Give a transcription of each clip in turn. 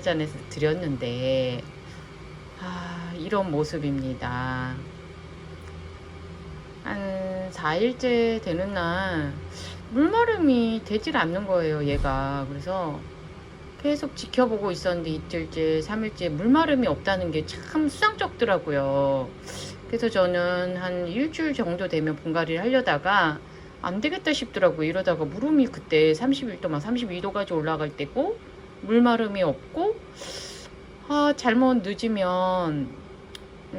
전에서 드렸는데 아, 이런 모습입니다. 한 4일째 되는 날 물마름이 되질 않는 거예요, 얘가. 그래서 계속 지켜보고 있었는데 이틀째, 3일째 물마름이 없다는 게 참 수상쩍더라고요. 그래서 저는 한 일주일 정도 되면 분갈이를 하려다가 안 되겠다 싶더라고요. 이러다가 물음이 그때 31도 막 32도까지 올라갈 때고 물마름이 없고 아 잘못 늦으면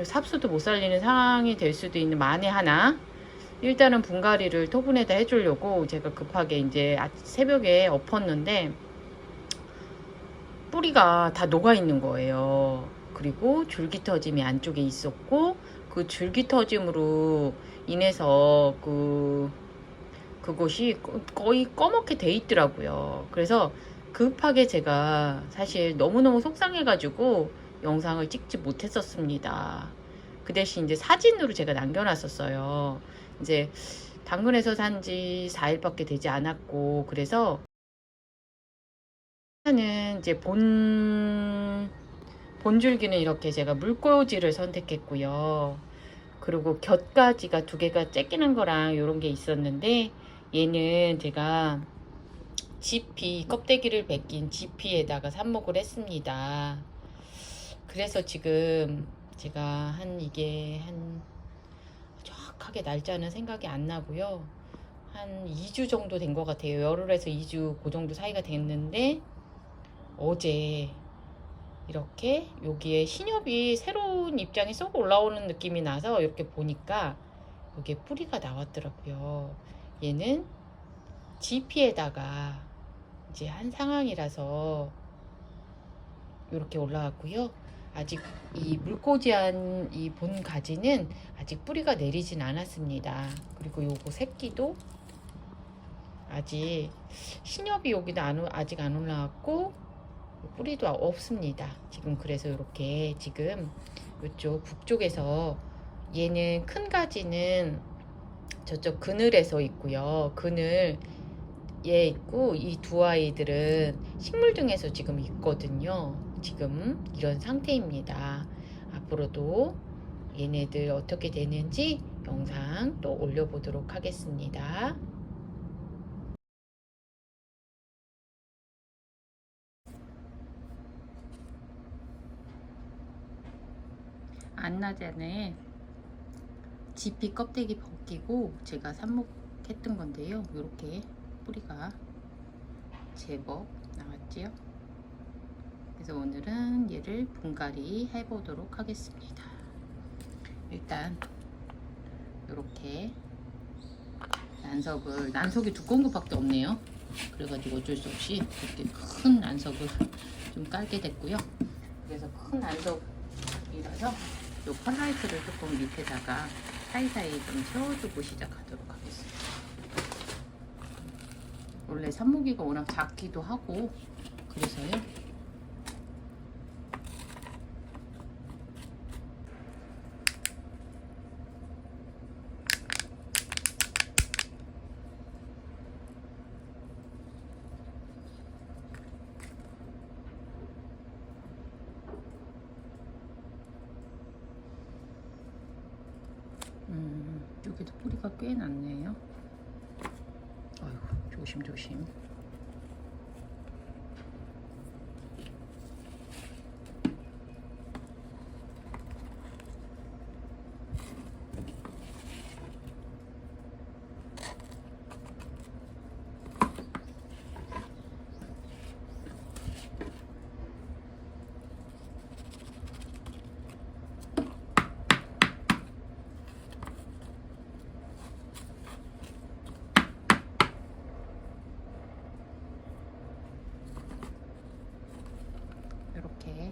삽수도 못 살리는 상황이 될 수도 있는 만에 하나 일단은 분갈이를 토분에다 해주려고 제가 급하게 이제 아- 새벽에 엎었는데 뿌리가 다 녹아 있는 거예요. 그리고 줄기 터짐이 안쪽에 있었고 그 줄기 터짐으로 인해서 그 그곳이 거- 거의 꺼멓게 돼 있더라고요. 그래서 급하게 제가 사실 너무너무 속상해가지고 영상을 찍지 못했었습니다. 그 대신 이제 사진으로 제가 남겨놨었어요. 이제 당근에서 산 지 4일밖에 되지 않았고, 그래서 하나는 이제 본, 본줄기는 이렇게 제가 물꽂이를 선택했고요. 그리고 곁가지가 두 개가 째끼는 거랑 이런 게 있었는데, 얘는 제가 지피 껍데기를 벗긴 지피에다가 삽목을 했습니다. 그래서 지금 제가 한 이게 한 정확하게 날짜는 생각이 안 나고요. 한 2주 정도 된 것 같아요. 열흘에서 2주 그 정도 사이가 됐는데 어제 이렇게 여기에 신엽이 새로운 입장이 쏙 올라오는 느낌이 나서 이렇게 보니까 여기에 뿌리가 나왔더라고요. 얘는 GP에다가 이제 한 상황이라서 이렇게 올라왔고요. 아직 이 물꽂이한 이 본 가지는 아직 뿌리가 내리진 않았습니다. 그리고 요거 새끼도 아직 신엽이 여기도 안, 올- 아직 안 올라왔고 뿌리도 없습니다. 지금 그래서 이렇게 지금 이쪽 북쪽에서 얘는 큰 가지는 저쪽 그늘에서 있고요. 그늘 얘 있고 이 두 아이들은 식물 등에서 지금 있거든요. 지금 이런 상태입니다. 앞으로도 얘네들 어떻게 되는지 영상 또 올려보도록 하겠습니다. 안나전에 지피 껍데기 벗기고 제가 삽목했던 건데요. 이렇게 뿌리가 제법 나왔지요. 그래서 오늘은 얘를 분갈이 해보도록 하겠습니다. 일단 이렇게 난석을 난석이 두꺼운 것밖에 없네요. 그래가지고 어쩔 수 없이 이렇게 큰 난석을 좀 깔게 됐고요. 그래서 큰 난석이라서 요 펄라이트를 조금 밑에다가 사이사이 좀 채워주고 시작하도록 하겠습니다. 원래 산모기가 워낙 작기도 하고 그래서요. 음, 여기도 뿌리가 꽤 났네요. 조심조심. 이렇게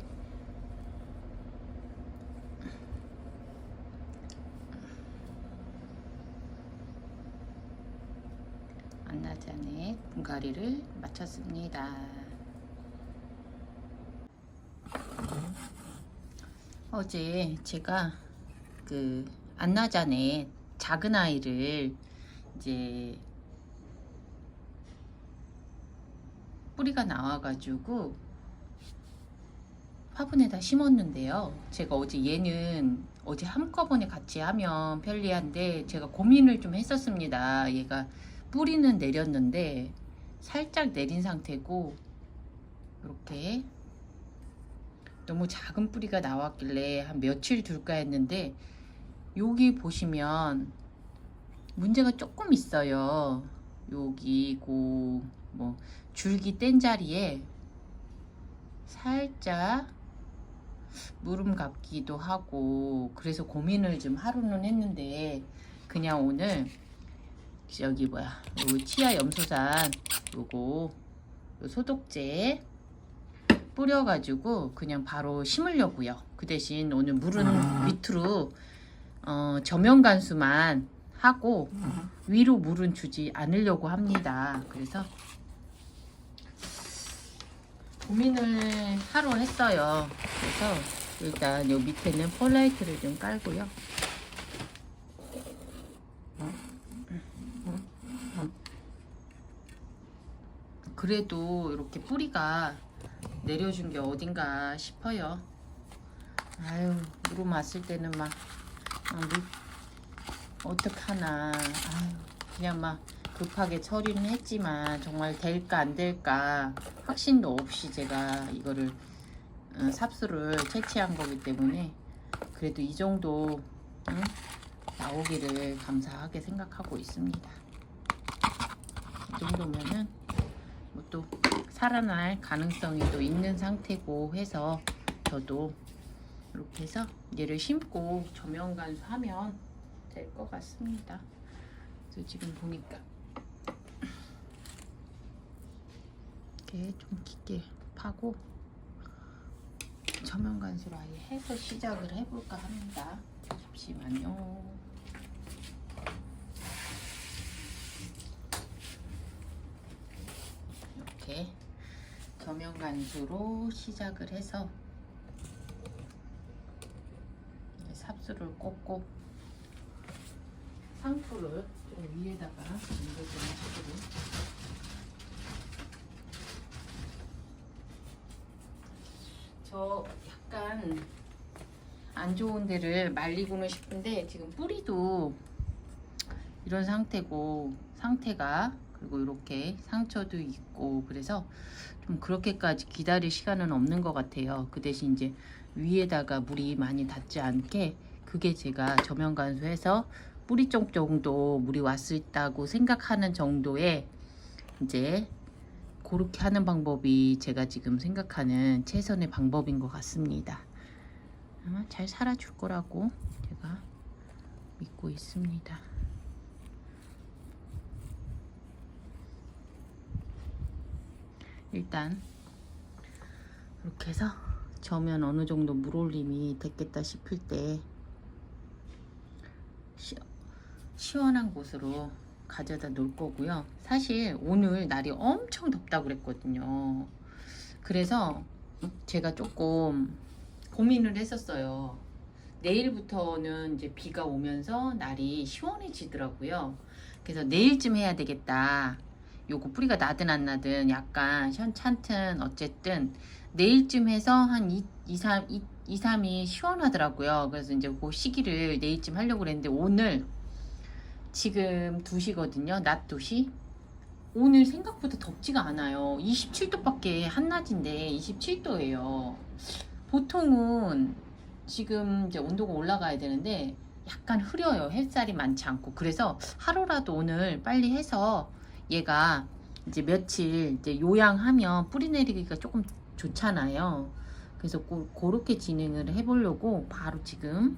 분갈이를 마쳤습니다. 어제 제가 그 안나잔에 작은 아이를 이제 뿌리가 나와가지고 화분에다 심었는데요. 제가 어제 얘는 어제 한꺼번에 같이 하면 편리한데 제가 고민을 좀 했었습니다. 얘가 뿌리는 내렸는데 살짝 내린 상태고 이렇게 너무 작은 뿌리가 나왔길래 한 며칠 둘까 했는데 여기 보시면 문제가 조금 있어요. 여기 고 뭐 줄기 뗀 자리에 살짝 무름 같기도 하고 그래서 고민을 좀 하루는 했는데 그냥 오늘 여기 뭐야 요 치아 염소산 요거 요 소독제 뿌려가지고 그냥 바로 심으려고요. 그 대신 오늘 물은 밑으로 어, 저면 간수만 하고 위로 물은 주지 않으려고 합니다. 그래서 고민을 하루 했어요. 그래서 일단 요 밑에는 폴라이트를 좀 깔고요. 그래도 이렇게 뿌리가 내려준 게 어딘가 싶어요. 아유, 물음 왔을 때는 막, 아, 물, 어떡하나. 아유, 그냥 막 급하게 처리는 했지만 정말 될까 안 될까 확신도 없이 제가 이거를 어, 삽수를 채취한 거기 때문에 그래도 이 정도 응? 나오기를 감사하게 생각하고 있습니다. 이 정도면은 뭐 또 살아날 가능성이 또 있는 상태고 해서 저도 이렇게 해서 얘를 심고 조명 간수하면 될 것 같습니다. 그래서 지금 보니까 이렇게 좀 깊게 파고 조명 간수로 아예 해서 시작을 해볼까 합니다. 잠시만요. 이렇게 저면 간수로 시작을 해서 삽수를 꽂고 상토를 좀 위에다가 옮겨 좀 해주고 저 약간 안 좋은 데를 말리고는 싶은데 지금 뿌리도 이런 상태고 상태가 그리고 이렇게 상처도 있고 그래서 좀 그렇게까지 기다릴 시간은 없는 것 같아요. 그 대신 이제 위에다가 물이 많이 닿지 않게 그게 제가 저면 간수해서 뿌리 쪽 정도 물이 왔다고 생각하는 정도의 이제 그렇게 하는 방법이 제가 지금 생각하는 최선의 방법인 것 같습니다. 아마 잘 살아줄 거라고 제가 믿고 있습니다. 일단 이렇게 해서 저면 어느 정도 물올림이 됐겠다 싶을 때 시, 시원한 곳으로 가져다 놓을 거고요. 사실 오늘 날이 엄청 덥다고 그랬거든요. 그래서 제가 조금 고민을 했었어요. 내일부터는 이제 비가 오면서 날이 시원해지더라고요. 그래서 내일쯤 해야 되겠다. 요거 뿌리가 나든 안 나든 약간 현찮든 어쨌든 내일쯤 해서 한 2, 2, 3, 2, 2, 3이 시원하더라고요. 그래서 이제 그 시기를 내일쯤 하려고 그랬는데 오늘 지금 2시거든요. 낮 2시. 오늘 생각보다 덥지가 않아요. 27도밖에 한낮인데 27도예요. 보통은 지금 이제 온도가 올라가야 되는데 약간 흐려요. 햇살이 많지 않고. 그래서 하루라도 오늘 빨리 해서 얘가 이제 며칠 이제 요양하면 뿌리 내리기가 조금 좋잖아요. 그래서 고, 그렇게 진행을 해보려고 바로 지금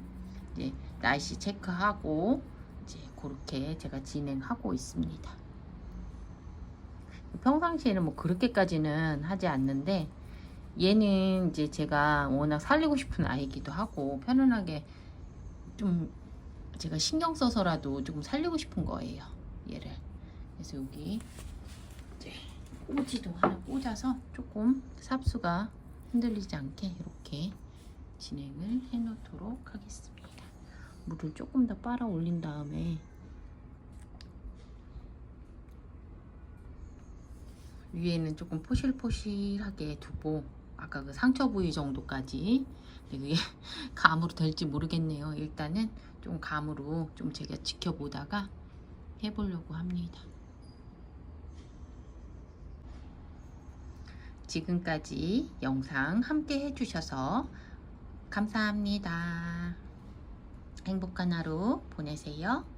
이제 날씨 체크하고 이제 그렇게 제가 진행하고 있습니다. 평상시에는 뭐 그렇게까지는 하지 않는데 얘는 이제 제가 워낙 살리고 싶은 아이기도 하고 편안하게 좀 제가 신경 써서라도 조금 살리고 싶은 거예요. 얘를. 그래서 여기 이제 꽂이도 하나 꽂아서 조금 삽수가 흔들리지 않게 이렇게 진행을 해 놓도록 하겠습니다. 물을 조금 더 빨아 올린 다음에 위에는 조금 포실포실하게 두고 아까 그 상처 부위 정도까지 그게 감으로 될지 모르겠네요. 일단은 좀 감으로 좀 제가 지켜보다가 해보려고 합니다. 지금까지 영상 함께 해주셔서 감사합니다. 행복한 하루 보내세요.